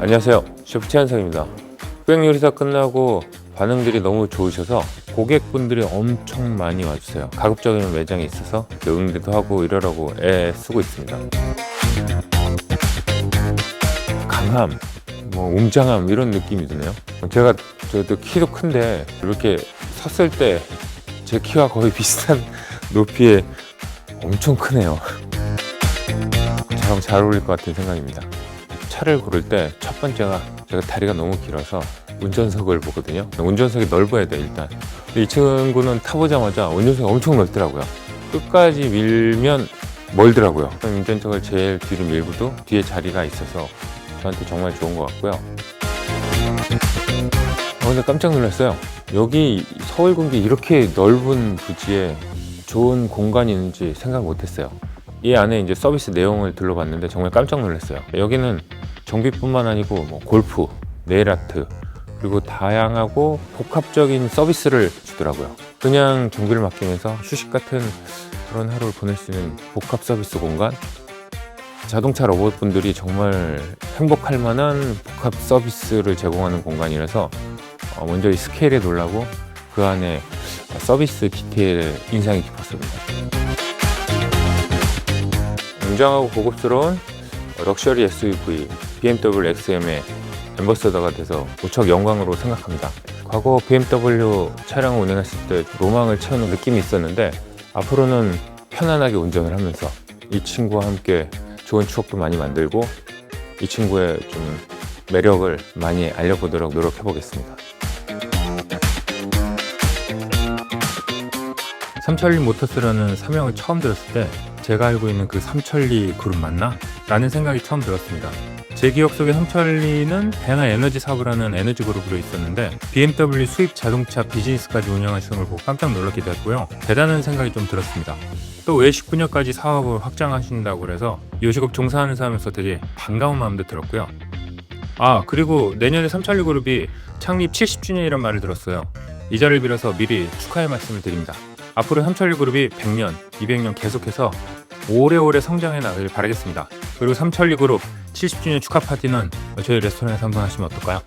안녕하세요. 셰프 최한성입니다. 흑백 요리사 끝나고 반응들이 너무 좋으셔서 고객분들이 엄청 많이 와주세요. 가급적이면 매장에 있어서 응대도 하고 이러라고 애 쓰고 있습니다. 강함, 뭐 웅장함 이런 느낌이 드네요. 제가 저도 키도 큰데 이렇게 섰을 때 제 키와 거의 비슷한 높이에 엄청 크네요. 저랑 잘 어울릴 것 같은 생각입니다. 차를 고를 때 첫 번째가 제가 다리가 너무 길어서 운전석을 보거든요. 운전석이 넓어야 돼 일단. 이 친구는 타보자마자 운전석이 엄청 넓더라고요. 끝까지 밀면 멀더라고요. 운전석을 제일 뒤로 밀고도 뒤에 자리가 있어서 저한테 정말 좋은 것 같고요. 어, 근데 깜짝 놀랐어요. 여기 서울 군기 이렇게 넓은 부지에 좋은 공간이 있는지 생각 못했어요. 이 안에 이제 서비스 내용을 둘러봤는데 정말 깜짝 놀랐어요. 여기는 정비뿐만 아니고 뭐 골프, 네일 아트 그리고 다양하고 복합적인 서비스를 주더라고요. 그냥 정비를 맡기면서 휴식 같은 그런 하루를 보낼 수 있는 복합 서비스 공간. 자동차 로봇분들이 정말 행복할 만한 복합 서비스를 제공하는 공간이라서 어, 먼저 이 스케일에 놀라고 그 안에 서비스 디테일 인상이 깊었습니다. 웅장하고 고급스러운 럭셔리 SUV BMW XM의 앰버서더가 돼서 무척 영광으로 생각합니다. 과거 BMW 차량을 운행했을 때 로망을 채우는 느낌이 있었는데 앞으로는 편안하게 운전을 하면서 이 친구와 함께 좋은 추억도 많이 만들고 이 친구의 좀 매력을 많이 알려보도록 노력해 보겠습니다. 삼천리 모터스라는 사명을 처음 들었을 때 제가 알고 있는 그 삼천리 그룹 맞나? 라는 생각이 처음 들었습니다. 제 기억 속에 삼천리는 다양한 에너지 사업을 하는 에너지 그룹으로 있었는데 BMW 수입 자동차 비즈니스까지 운영하시는 걸 보고 깜짝 놀랐기도 했고요. 대단한 생각이 좀 들었습니다. 또 외식 분야까지 사업을 확장하신다고 그래서 요식업 종사하는 사람에서 되게 반가운 마음도 들었고요. 아 그리고 내년에 삼천리 그룹이 창립 70주년이란 말을 들었어요. 이 자리를 빌어서 미리 축하의 말씀을 드립니다. 앞으로 삼천리 그룹이 100년, 200년 계속해서 오래오래 성장해 나가길 바라겠습니다. 그리고 삼천리 그룹 70주년 축하 파티는 저희 레스토랑에서 한번 하시면 어떨까요?